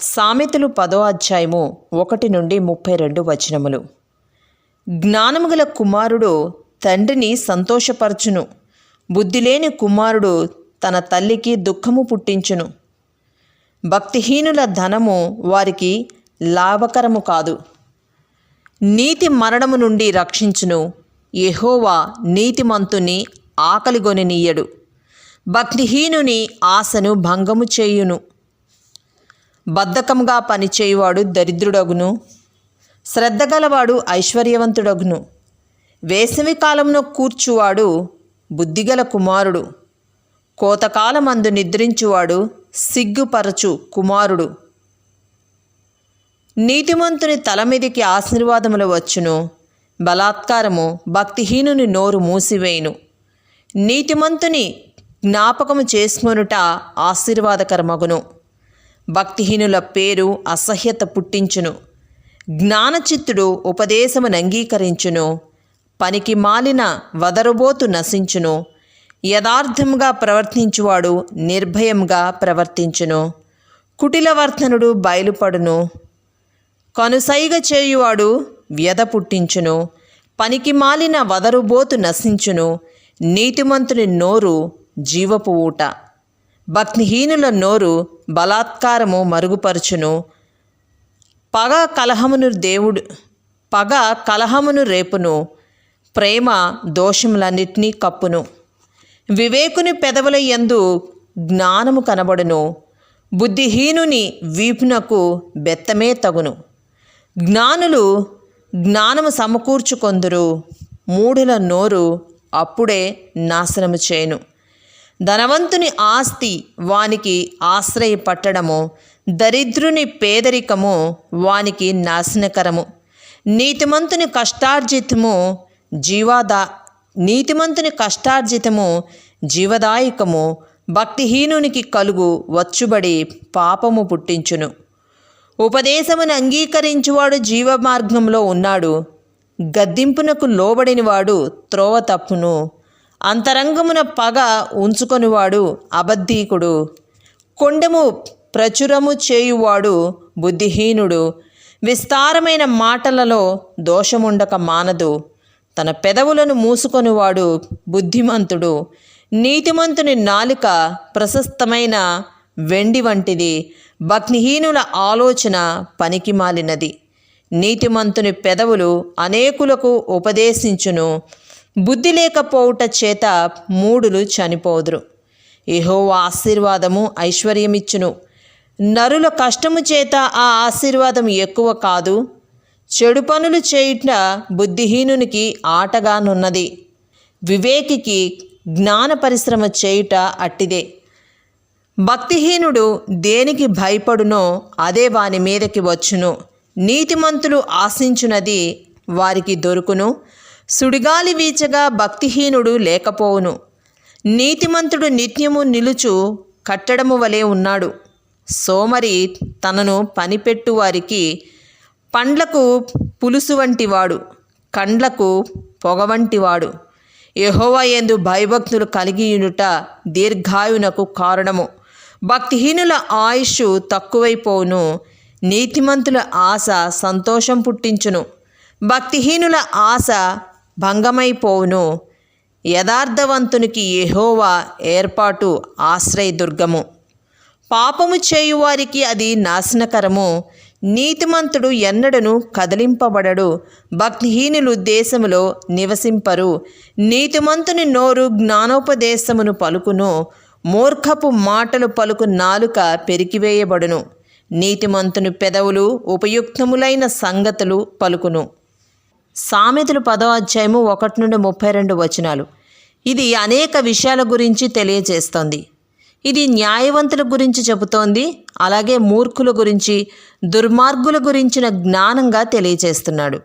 సామెతలు పదో అధ్యాయము ఒకటి నుండి ముప్పై రెండు వచనములు. జ్ఞానము గల కుమారుడు తండ్రిని సంతోషపరచును. బుద్ధిలేని కుమారుడు తన తల్లికి దుఃఖము పుట్టించును. భక్తిహీనుల ధనము వారికి లాభకరము కాదు. నీతి మరణము నుండి రక్షించును. యెహోవా నీతిమంతుని ఆకలిగొనినీయడు. భక్తిహీనుని ఆశను భంగము చేయును. బద్ధకంగా పనిచేయువాడు దరిద్రుడగును. శ్రద్ధగలవాడు ఐశ్వర్యవంతుడగును. వేసవి కాలంలో కూర్చువాడు బుద్ధిగల కుమారుడు. కోతకాలమందు నిద్రించువాడు సిగ్గుపరచు కుమారుడు. నీతిమంతుని తల మీదికి ఆశీర్వాదములు వచ్చును. బలాత్కారము భక్తిహీనుని నోరు మూసివేయును. నీతిమంతుని జ్ఞాపకము చేసుకొనుట ఆశీర్వాదకరమగును. భక్తిహీనుల పేరు అసహ్యత పుట్టించును. జ్ఞానచిత్తుడు ఉపదేశమును అంగీకరించును. పనికి మాలిన వదరుబోతు నశించును. యథార్థంగా ప్రవర్తించువాడు నిర్భయంగా ప్రవర్తించును. కుటిలవర్ధనుడు బయలుపడును. కనుసైగ చేయువాడు వ్యధ పుట్టించును. పనికి మాలిన వదరుబోతు నశించును. నీతిమంతుని నోరు జీవపు ఊట. భక్తిహీనుల నోరు బలాత్కారము మరుగుపరుచును. పగ కలహమును దేవుడు పగ కలహమును రేపును. ప్రేమ దోషములన్నిటినీ కప్పును. వివేకుని పెదవుల యందు జ్ఞానము కనబడును. బుద్ధిహీనుని వీపునకు బెత్తమే తగును. జ్ఞానులు జ్ఞానము సమకూర్చుకొందురు. మూఢుల నోరు అప్పుడే నాశనము చేయును. ధనవంతుని ఆస్తి వానికి ఆశ్రయపట్టడము దరిద్రుని పేదరికము వానికి నాశనకరము. నీతిమంతుని కష్టార్జితము జీవాదా నీతిమంతుని కష్టార్జితము జీవదాయకము భక్తిహీనునికి కలుగు వచ్చుబడి పాపము పుట్టించును. ఉపదేశమును అంగీకరించువాడు జీవ మార్గంలో ఉన్నాడు. గద్దింపునకు లోబడినవాడు త్రోవ తప్పును అంతరంగమున పగ ఉంచుకొనివాడు అబద్ధీకుడు. కొండము ప్రచురము చేయువాడు బుద్ధిహీనుడు. విస్తారమైన మాటలలో దోషముండక మానదు. తన పెదవులను మూసుకొనివాడు బుద్ధిమంతుడు. నీతిమంతుని నాలిక ప్రశస్తమైన వెండి వంటిది. భక్తిహీనుల ఆలోచన పనికిమాలినది నీతిమంతుని పెదవులు అనేకులకు ఉపదేశించును. బుద్ధి లేకపోవుట చేత మూడులు చనిపోదురు. ఏహో ఆశీర్వాదము ఐశ్వర్యమిచ్చును. నరుల కష్టము చేత ఆ ఆశీర్వాదం ఎక్కువ కాదు. చెడు పనులు చేయుట బుద్ధిహీనునికి ఆటగానున్నది వివేకికి జ్ఞాన పరిశ్రమ చేయుట అట్టిదే. భక్తిహీనుడు దేనికి భయపడునో అదే వాని మీదకి వచ్చును. నీతిమంతులు ఆశించునది వారికి దొరుకును. సుడిగాలి వీచగా భక్తిహీనుడు లేకపోవును. నీతిమంతుడు నిత్యము నిలుచు కట్టడము వలె ఉన్నాడు. సోమరి తనను పనిపెట్టు వారికి పండ్లకు పులుసు వంటివాడు కండ్లకు పొగ వంటివాడు. యెహోవా యందు భయభక్తులు కలిగియునుట దీర్ఘాయునకు కారణము. భక్తిహీనుల ఆయుష్ తక్కువైపోవును. నీతిమంతుల ఆశ సంతోషం పుట్టించును. భక్తిహీనుల ఆశ భంగమైపోవును. యథార్థవంతునికి ఎహోవా ఏర్పాటు ఆశ్రయదుర్గము. పాపము చేయువారికి అది నాశనకరము. నీతిమంతుడు ఎన్నడను కదిలింపబడడు. భక్తిహీనులు దేశములో నివసింపరు. నీతిమంతుని నోరు జ్ఞానోపదేశమును పలుకును. మూర్ఖపు మాటలు పలుకు నాలుక పెరికివేయబడును. నీతిమంతుని పెదవులు ఉపయుక్తములైన సంగతులు పలుకును. సామెతలు పదో అధ్యాయము ఒకటి నుండి ముప్పై రెండు వచనాలు. ఇది అనేక విషయాల గురించి తెలియజేస్తోంది. ఇది న్యాయవంతుల గురించి చెబుతోంది. అలాగే మూర్ఖుల గురించి దుర్మార్గుల గురించిన జ్ఞానంగా తెలియజేస్తున్నాడు.